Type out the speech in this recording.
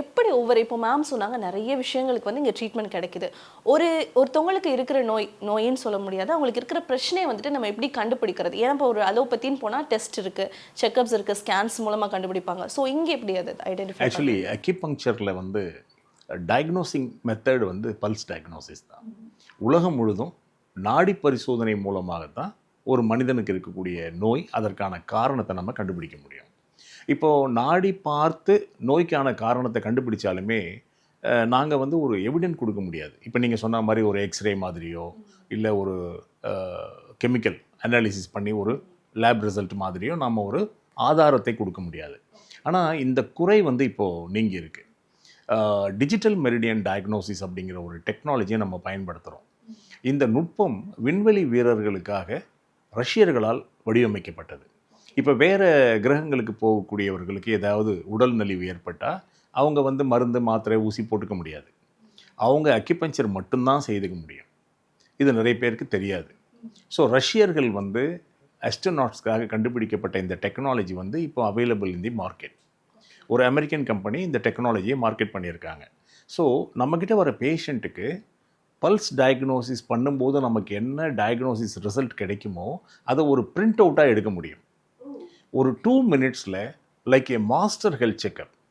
எப்படி ஒவ்வொரு இப்போ மேம் சொன்னாங்க நிறைய விஷயங்களுக்கு வந்து இங்கே ட்ரீட்மெண்ட் கிடைக்குது. ஒரு ஒருத்தவங்களுக்கு இருக்கிற நோய் நோயின்னு சொல்ல முடியாது. அவங்களுக்கு இருக்கிற பிரச்சனையை வந்துட்டு நம்ம எப்படி கண்டுபிடிக்கிறது? ஏன்னா இப்போ ஒரு அலோபத்தின்னு போனால் டெஸ்ட் இருக்குது செக்கப்ஸ் இருக்குது ஸ்கேன்ஸ் மூலமாக கண்டுபிடிப்பாங்க. ஸோ இங்கே எப்படி அது ஐடென்டிஃபை ஆக்சுவலி அக்கிபங்க்சரில் வந்து டயக்னோசிங் மெத்தட் வந்து பல்ஸ் டயக்னோசிஸ் தான். உலகம் முழுதும் நாடி பரிசோதனை மூலமாக தான் ஒரு மனிதனுக்கு இருக்கக்கூடிய நோய் அதற்கான காரணத்தை நம்ம கண்டுபிடிக்க முடியும். இப்போது நாடி பார்த்து நோய்க்கான காரணத்தை கண்டுபிடிச்சாலுமே நாங்கள் வந்து ஒரு எவிடென்ட் கொடுக்க முடியாது. இப்போ நீங்கள் சொன்ன மாதிரி ஒரு எக்ஸ்ரே மாதிரியோ இல்லை ஒரு கெமிக்கல் அனாலிசிஸ் பண்ணி ஒரு லேப் ரிசல்ட் மாதிரியோ நம்ம ஒரு ஆதாரத்தை கொடுக்க முடியாது. ஆனால் இந்த குறை வந்து இப்போது நீங்கி இருக்கு. டிஜிட்டல் மெரிடியன் டயக்னோசிஸ் அப்படிங்கிற ஒரு டெக்னாலஜியை நம்ம பயன்படுத்துகிறோம் இந்த நுட்பம் விண்வெளி வீரர்களுக்காக ரஷ்யர்களால் வடிவமைக்கப்பட்டது. இப்போ வேறு கிரகங்களுக்கு போகக்கூடியவர்களுக்கு ஏதாவது உடல் நலிவு ஏற்பட்டால் அவங்க வந்து மருந்து மாத்திரை ஊசி போட்டுக்க முடியாது. அவங்க அக்கிபஞ்சர் மட்டும்தான் செய்துக்க முடியும். இது நிறைய பேருக்கு தெரியாது. ஸோ ரஷ்யர்கள் வந்து அஸ்ட்ரோநாட்ஸ்க்காக கண்டுபிடிக்கப்பட்ட இந்த டெக்னாலஜி வந்து இப்போ அவைலபிள் இன் தி மார்க்கெட் ஒரு அமெரிக்கன் கம்பெனி இந்த டெக்னாலஜியை மார்க்கெட் பண்ணியிருக்காங்க. ஸோ நம்மக்கிட்ட வர பேஷண்ட்டுக்கு பல்ஸ் டயக்னோசிஸ் பண்ணும்போது நமக்கு என்ன டயக்னோசிஸ் ரிசல்ட் கிடைக்குமோ அதை ஒரு பிரிண்ட் அவுட்டாக எடுக்க முடியும். ஒரு டூ மினிட்ஸில் like a master health checkup